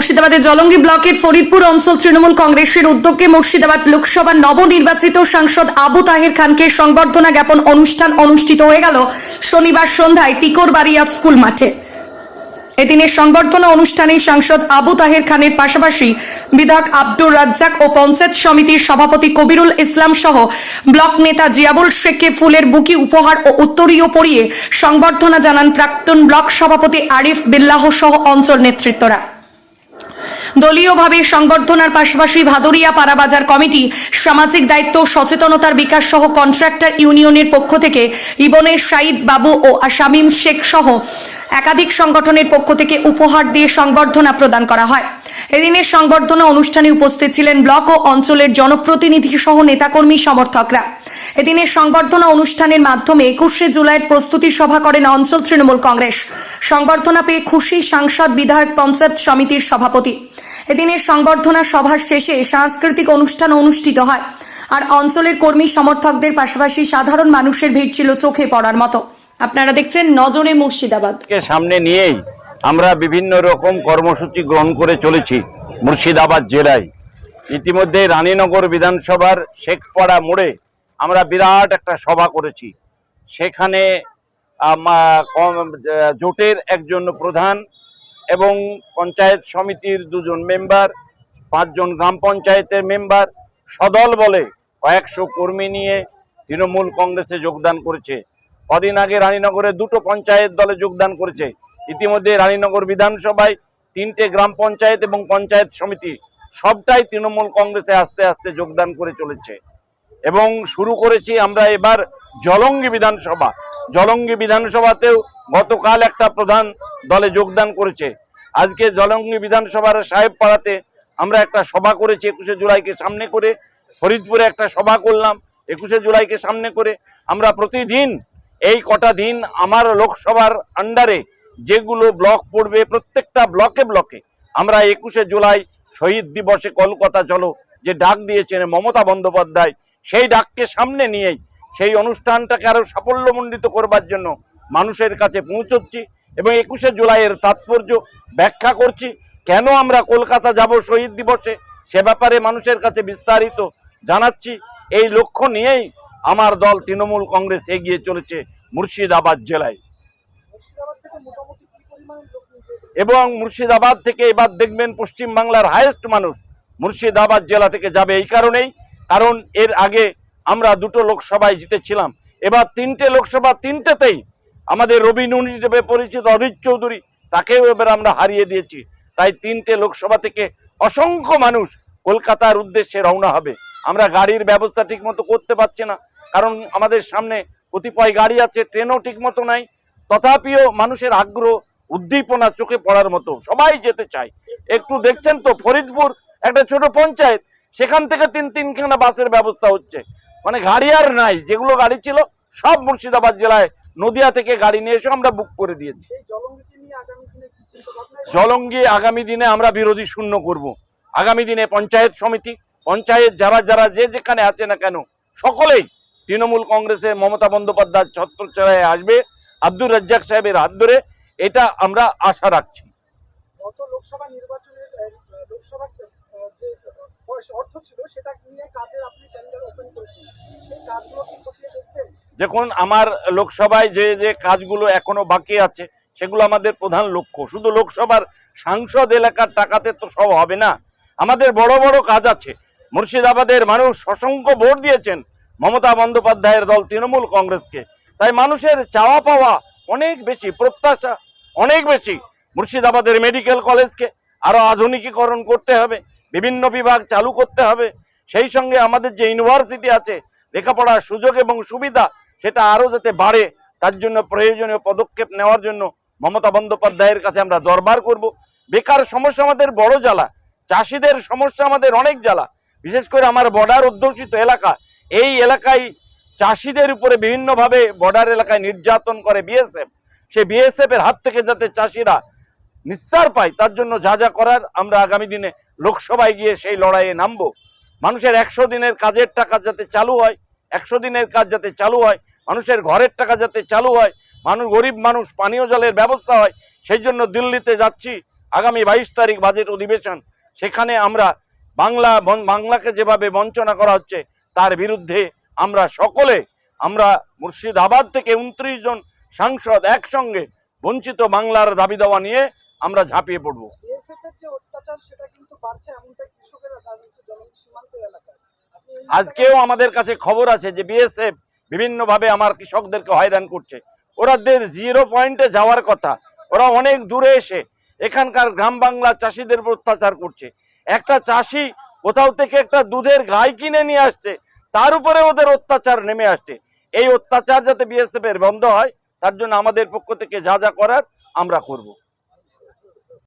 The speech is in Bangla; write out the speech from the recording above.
মুর্শিদাবাদের জলঙ্গি ব্লকের ফরিদপুর অঞ্চল তৃণমূল কংগ্রেসের উদ্যোগে মুর্শিদাবাদ লোকসভার নবনির্বাচিত সাংসদ আবু তাহের খানকে সংবর্ধনা জ্ঞাপন অনুষ্ঠান অনুষ্ঠিত হয়ে গেল শনিবার সন্ধ্যায় টিকরবাড়িয়া স্কুল মাঠে। এদিনের সংবর্ধনা অনুষ্ঠানে সাংসদ আবু তাহের খানের পাশাপাশি বিধায়ক আব্দুর রাজ্জাক ও পঞ্চায়েত সমিতির সভাপতি কবিরুল ইসলাম সহ ব্লক নেতা জিয়াবুল শেখকে ফুলের বুকি উপহার ও উত্তরীয় পরিয়ে সংবর্ধনা জানান প্রাক্তন ব্লক সভাপতি আরিফ বিল্লাহ সহ অঞ্চল নেতৃত্বরা। দলীয়ভাবে সংবর্ধনার পাশাপাশি ভাদুরিয়া পাড়াবাজার কমিটি সামাজিক দায়িত্ব, সচেতনতার বিকাশ সহ কন্ট্রাক্টর ইউনিয়নের পক্ষ থেকে ইবনে সাইদ বাবু ও আসামিম শেখ সহ একাধিক সংগঠনের পক্ষ থেকে উপহার দিয়ে সংবর্ধনা প্রদান করা হয়। এদিনের সংবর্ধনা অনুষ্ঠানে উপস্থিত ছিলেন ব্লক ও অঞ্চলের জনপ্রতিনিধি সহ নেতাকর্মী সমর্থকরা। এদিনের সংবর্ধনা অনুষ্ঠানের মাধ্যমে একুশে জুলাইয়ের প্রস্তুতি সভা করেন অঞ্চল তৃণমূল কংগ্রেস। সংবর্ধনা পেয়ে খুশি সাংসদ, বিধায়ক, পঞ্চায়েত সমিতির সভাপতি। এদিনের সংবর্ধনা সভার শেষে সাংস্কৃতিক অনুষ্ঠান অনুষ্ঠিত হয়। আর অঞ্চলের কর্মী সমর্থকদের পাশাপাশি সাধারণ মানুষের ভিড় ছিল চোখে পড়ার মতো। আপনারা দেখছেন নজরে মুর্শিদাবাদ। সামনে নিয়েই আমরা বিভিন্ন রকম কর্মসূচি গ্রহণ করে চলেছি মুর্শিদাবাদ জেলায়। ইতিমধ্যে রানীনগর বিধানসভার শেখপাড়া মোড়ে আমরা বিরাট একটা সভা করেছি। সেখানে জোটের একজন প্রধান এবং পঞ্চায়েত সমিতির দুজন মেম্বার, পাঁচজন গ্রাম পঞ্চায়েতের মেম্বার, সদল বলে কয়েকশো কর্মী নিয়ে তৃণমূল কংগ্রেসে যোগদান করেছে। কদিন আগে রানীনগরে দুটো পঞ্চায়েত দলে যোগদান করেছে। ইতিমধ্যে রানীনগর বিধানসভায় তিনটে গ্রাম পঞ্চায়েত এবং পঞ্চায়েত সমিতি সবটাই তৃণমূল কংগ্রেসে আস্তে আস্তে যোগদান করে চলেছে। এবং শুরু করেছি আমরা এবার জলঙ্গি বিধানসভা। জলঙ্গি বিধানসভাতেও গতকাল একটা প্রধান দলে যোগদান করেছে। আজকে জলঙ্গি বিধানসভার সাহেব পাড়াতে আমরা একটা সভা করেছি একুশে জুলাইকে সামনে করে। ফরিদপুরে একটা সভা করলাম একুশে জুলাইকে সামনে করে। আমরা প্রতিদিন এই কটা দিন আমার লোকসভার আন্ডারে যেগুলো ব্লক পড়বে, প্রত্যেকটা ব্লকে ব্লকে আমরা একুশে জুলাই শহীদ দিবসে কলকাতা চলো যে ডাক দিয়েছেন মমতা বন্দ্যোপাধ্যায় সেই ডাককে সামনে নিয়েই সেই অনুষ্ঠানটাকে আরও সাফল্যমণ্ডিত করবার জন্য মানুষের কাছে পৌঁছচ্ছি এবং একুশে জুলাইয়ের তাৎপর্য ব্যাখ্যা করছি, কেন আমরা কলকাতা যাব শহীদ দিবসে সে ব্যাপারে মানুষের কাছে বিস্তারিত জানাচ্ছি। এই লক্ষ্য নিয়েই আমার দল তৃণমূল কংগ্রেস এগিয়ে চলেছে মুর্শিদাবাদ জেলায়। এবং মুর্শিদাবাদ থেকে এবার দেখবেন পশ্চিম বাংলার হায়েস্ট মানুষ মুর্শিদাবাদ জেলা থেকে যাবে এই কারণেই। কারণ এর আগে আমরা দুটো লোকসভায় জিতেছিলাম। এবার তিনটে লোকসভা তিনটেতেই আমাদের রবি নুনি হিসেবে পরিচিত অধীর চৌধুরী, তাকেও এবার আমরা হারিয়ে দিয়েছি। তাই তিনটে লোকসভা থেকে অসংখ্য মানুষ কলকাতার উদ্দেশ্যে রওনা হবে। আমরা গাড়ির ব্যবস্থা ঠিক মতো করতে পারছি না, কারণ আমাদের সামনে কতিপয় গাড়ি আছে, ট্রেনও ঠিক মতো নাই। তথাপিও মানুষের আগ্রহ, উদ্দীপনা চোখে পড়ার মতো সবাই যেতে চায়। একটু দেখছেন তো ফরিদপুর, একটা ছোট পঞ্চায়েত সেখান থেকে তিন তিনখানা বাসের ব্যবস্থা হচ্ছে। মানে গাড়ি আর নাই যেগুলো গাড়ি ছিল সব মুর্শিদাবাদ জেলায় নদিয়া থেকে গাড়ি নিয়ে এসে আমরা বুক করে দিয়েছি। জলঙ্গি আগামী দিনে আমরা বিরোধী শূন্য করব। আগামী দিনে পঞ্চায়েত সমিতি পঞ্চায়েত যারা যারা যে যেখানে আছে না কেন সকলেই তৃণমূল কংগ্রেসের মমতা বন্দ্যোপাধ্যায় ছত্রছায়ায় আসবে। আব্দুর রাজ্জাক সাহেবের হাত ধরে এটা আমরা আশা রাখছি। গত লোকসভা নির্বাচনের দেখুন, আমার লোকসভায় যে যে কাজগুলো এখনও বাকি আছে, সেগুলো আমাদের প্রধান লক্ষ্য। শুধু লোকসভার সাংসদ এলাকার টাকাতে তো সব হবে না। আমাদের বড় বড় কাজ আছে। মুর্শিদাবাদের মানুষ অসংখ্য ভোট দিয়েছেন মমতা বন্দ্যোপাধ্যায়ের দল তৃণমূল কংগ্রেসকে। তাই মানুষের চাওয়া পাওয়া অনেক বেশি, প্রত্যাশা অনেক বেশি। মুর্শিদাবাদের মেডিকেল কলেজকে আরও আধুনিকীকরণ করতে হবে। বিভিন্ন বিভাগ চালু করতে হবে। সেই সঙ্গে আমাদের যে ইউনিভার্সিটি আছে, লেখাপড়ার সুযোগ এবং সুবিধা সেটা আরও যাতে বাড়ে, তার জন্য প্রয়োজনীয় পদক্ষেপ নেওয়ার জন্য মমতা বন্দ্যোপাধ্যায়ের কাছে আমরা দরবার করব। বেকার সমস্যা আমাদের বড় জ্বালা, চাষিদের সমস্যা আমাদের অনেক জ্বালা। বিশেষ করে আমার বর্ডার অধ্যুষিত এলাকা, এই এলাকায় চাষিদের উপরে বিভিন্নভাবে বর্ডার এলাকায় নির্যাতন করে বিএসএফ। সে বিএসএফ এর হাত থেকে যাতে চাষিরা নিস্তার পায়, তার জন্য যা যা করার আমরা আগামী দিনে লোকসভায় গিয়ে সেই লড়াইয়ে নামবো। মানুষের একশো দিনের কাজের টাকা যাতে চালু হয়, একশো দিনের কাজ যাতে চালু হয়, মানুষের ঘরের টাকা যাতে চালু হয়, মানুষ, গরিব মানুষ, পানীয় জলের ব্যবস্থা হয়, সেই জন্য দিল্লিতে যাচ্ছি। আগামী বাইশ তারিখ বাজেট অধিবেশন। সেখানে আমরা বাংলা বাংলাকে যেভাবে বঞ্চনা করা হচ্ছে, তার বিরুদ্ধে আমরা সকলে, আমরা মুর্শিদাবাদ থেকে উনত্রিশ জন সাংসদ একসঙ্গে বঞ্চিত বাংলার দাবি দাওয়া নিয়ে আমরা ঝাঁপিয়ে পড়ব। এর যে অত্যাচার সেটা কিন্তু বাড়ছে এমনটাই কৃষকেরা জানিয়েছে জন সীমান্তের এলাকায়। আজকেও আমাদের কাছে খবর আছে যে বিএসএফ বিভিন্নভাবে আমার কৃষকদেরকে হয়রান করছে। ওরাদের জিরো পয়েন্টে যাওয়ার কথা। ওরা অনেক দূরে এসে এখানকার গ্রাম বাংলা চাষিদের উপর অত্যাচার করছে। একটা চাষি কোথাও থেকে একটা দুধের গাই কিনে নিয়ে আসছে তার উপরে ওদের অত্যাচার নেমে আসছে। এই অত্যাচার যাতে বিএসএফ এর বন্ধ হয় তার জন্য আমাদের পক্ষ থেকে যা যা করার আমরা করব।